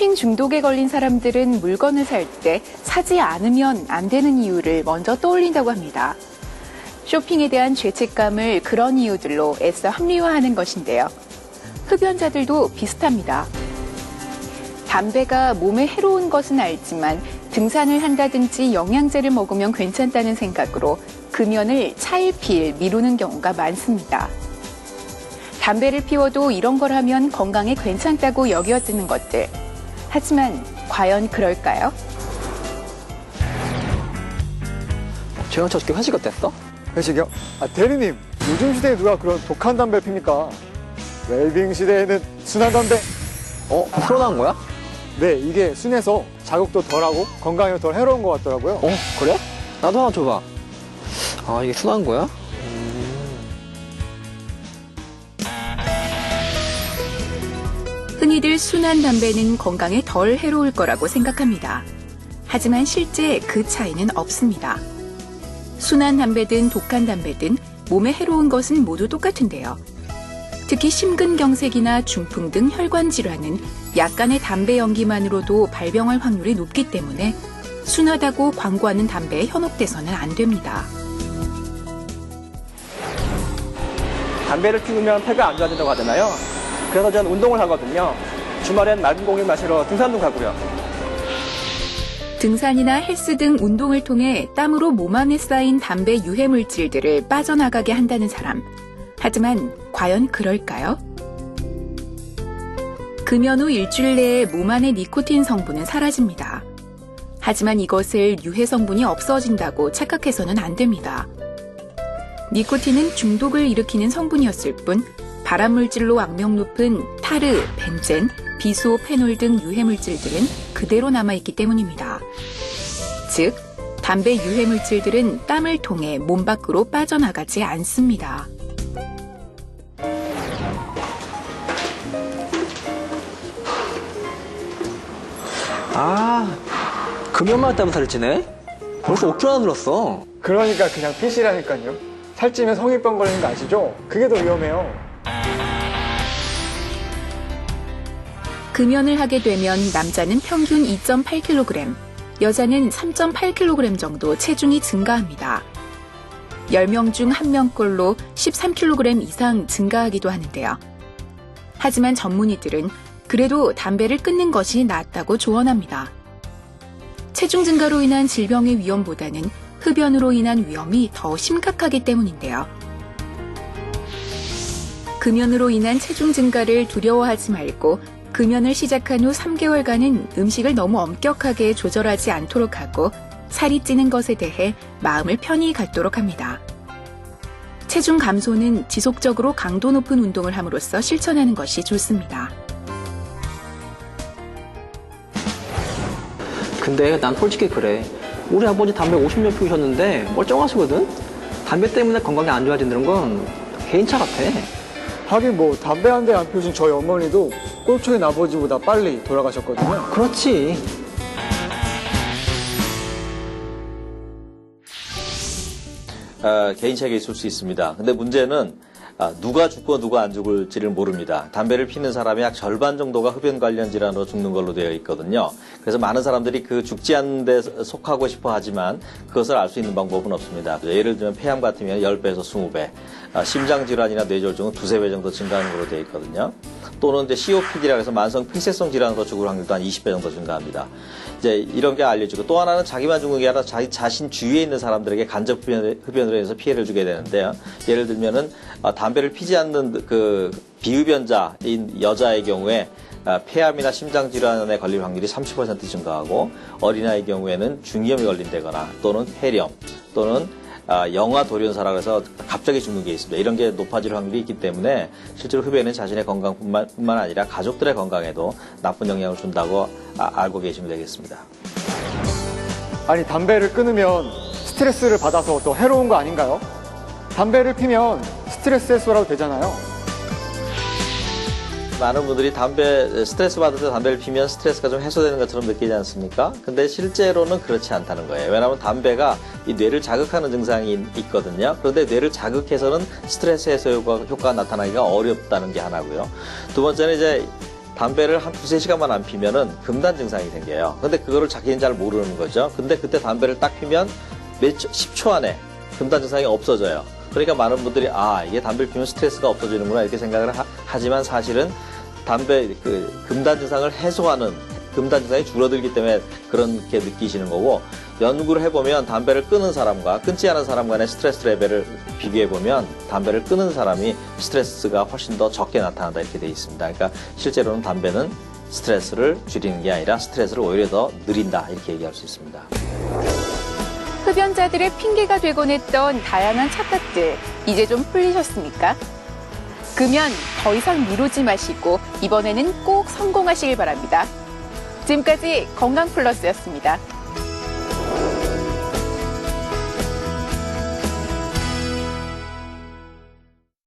쇼핑 중독에 걸린 사람들은 물건을 살 때 사지 않으면 안 되는 이유를 먼저 떠올린다고 합니다. 쇼핑에 대한 죄책감을 그런 이유들로 애써 합리화하는 것인데요. 흡연자들도 비슷합니다. 담배가 몸에 해로운 것은 알지만 등산을 한다든지 영양제를 먹으면 괜찮다는 생각으로 금연을 차일피일 미루는 경우가 많습니다. 담배를 피워도 이런 걸 하면 건강에 괜찮다고 여겨지는 것들. 하지만 과연 그럴까요? 최영 씨 어떻게 회식 어땠어? 회식이요? 아, 대리님, 요즘 시대에 누가 그런 독한 담배 핍니까? 웰빙 시대에는 순한 담배. 어? 프로 나온 거야? 네, 이게 순해서 자극도 덜하고 건강에 덜 해로운 것 같더라고요. 어? 그래? 나도 하나 줘봐. 아, 이게 순한 거야? 흔히들 순한 담배는 건강에 덜 해로울 거라고 생각합니다. 하지만 실제 그 차이는 없습니다. 순한 담배든 독한 담배든 몸에 해로운 것은 모두 똑같은데요. 특히 심근경색이나 중풍 등 혈관 질환은 약간의 담배 연기만으로도 발병할 확률이 높기 때문에 순하다고 광고하는 담배에 현혹돼서는 안 됩니다. 담배를 피우면 폐가 안 좋아진다고 하잖아요. 그래서 저는 운동을 하거든요. 주말엔 맑은 공기 마시러 등산도 가고요. 등산이나 헬스 등 운동을 통해 땀으로 몸 안에 쌓인 담배 유해 물질들을 빠져나가게 한다는 사람. 하지만 과연 그럴까요? 금연 후 일주일 내에 몸 안의 니코틴 성분은 사라집니다. 하지만 이것을 유해 성분이 없어진다고 착각해서는 안 됩니다. 니코틴은 중독을 일으키는 성분이었을 뿐 발암 물질로 악명 높은 타르, 벤젠, 비소, 페놀 등 유해 물질들은 그대로 남아있기 때문입니다. 즉, 담배 유해 물질들은 땀을 통해 몸 밖으로 빠져나가지 않습니다. 아, 금연만 때문에 살이 찌네? 벌써 5kg나 늘었어. 그러니까 그냥 피시라니까요. 살찌면 성인병 걸리는 거 아시죠? 그게 더 위험해요. 금연을 하게 되면 남자는 평균 2.8kg, 여자는 3.8kg 정도 체중이 증가합니다. 10명 중 1명꼴로 13kg 이상 증가하기도 하는데요. 하지만 전문의들은 그래도 담배를 끊는 것이 낫다고 조언합니다. 체중 증가로 인한 질병의 위험보다는 흡연으로 인한 위험이 더 심각하기 때문인데요. 금연으로 인한 체중 증가를 두려워하지 말고 금연을 시작한 후 3개월간은 음식을 너무 엄격하게 조절하지 않도록 하고 살이 찌는 것에 대해 마음을 편히 갖도록 합니다. 체중 감소는 지속적으로 강도 높은 운동을 함으로써 실천하는 것이 좋습니다. 근데 난 솔직히 그래. 우리 아버지 담배 50년 피우셨는데 멀쩡하시거든? 담배 때문에 건강이 안 좋아진다는 건 개인차 같아. 하긴 뭐 담배 한 대 안 피우신 저희 어머니도 꼴초인 아버지보다 빨리 돌아가셨거든요. 그렇지. 아, 개인차가 있을 수 있습니다. 근데 문제는 아, 누가 죽고 누가 안 죽을지를 모릅니다. 담배를 피는 사람의 약 절반 정도가 흡연 관련 질환으로 죽는 걸로 되어 있거든요. 그래서 많은 사람들이 그 죽지 않는 데 속하고 싶어 하지만 그것을 알 수 있는 방법은 없습니다. 예를 들면 폐암 같으면 10배에서 20배, 아, 심장 질환이나 뇌졸중은 두세 배 정도 증가하는 걸로 되어 있거든요. 또는 이제 COPD라고 해서 만성 폐쇄성 질환으로 죽을 확률도 한 20배 정도 증가합니다. 이제 이런 게 알려지고 또 하나는 자기만 죽는 게 아니라 자기 자신 주위에 있는 사람들에게 간접 흡연, 흡연으로 해서 피해를 주게 되는데요. 예를 들면은 아, 담배를 피지 않는 그 비흡연자인 여자의 경우에 아, 폐암이나 심장 질환에 걸릴 확률이 30% 증가하고 어린아이의 경우에는 중이염에 걸린다거나 또는 폐렴 또는 아, 영아 돌연사라고 해서 갑자기 죽는 게 있습니다. 이런 게 높아질 확률이 있기 때문에 실제로 흡연은 자신의 건강뿐만 뿐만 아니라 가족들의 건강에도 나쁜 영향을 준다고 아, 알고 계시면 되겠습니다. 아니 담배를 끊으면 스트레스를 받아서 더 해로운 거 아닌가요? 담배를 피면 스트레스 해소라도 되잖아요. 많은 분들이 담배 스트레스 받을 때 담배를 피면 스트레스가 좀 해소되는 것처럼 느끼지 않습니까? 근데 실제로는 그렇지 않다는 거예요. 왜냐하면 담배가 이 뇌를 자극하는 증상이 있거든요. 그런데 뇌를 자극해서는 스트레스 해소 효과, 효과가 나타나기가 어렵다는 게 하나고요. 두 번째는 이제 담배를 한 두세 시간만 안 피면은 금단 증상이 생겨요. 근데 그거를 자기는 잘 모르는 거죠. 근데 그때 담배를 딱 피면 몇 초, 10초 안에 금단 증상이 없어져요. 그러니까 많은 분들이 아, 이게 담배를 피면 스트레스가 없어지는구나 이렇게 생각을 하, 지만 사실은 담배 그 금단 증상을 해소하는 금단 증상이 줄어들기 때문에 그렇게 느끼시는 거고 연구를 해보면 담배를 끊은 사람과 끊지 않은 사람 간의 스트레스 레벨을 비교해 보면 담배를 끊은 사람이 스트레스가 훨씬 더 적게 나타난다 이렇게 돼 있습니다. 그러니까 실제로는 담배는 스트레스를 줄이는 게 아니라 스트레스를 오히려 더 느린다 이렇게 얘기할 수 있습니다. 흡연자들의 핑계가 되곤 했던 다양한 착각들, 이제 좀 풀리셨습니까? 그면 더 이상 미루지 마시고 이번에는 꼭 성공하시길 바랍니다. 지금까지 건강 플러스였습니다.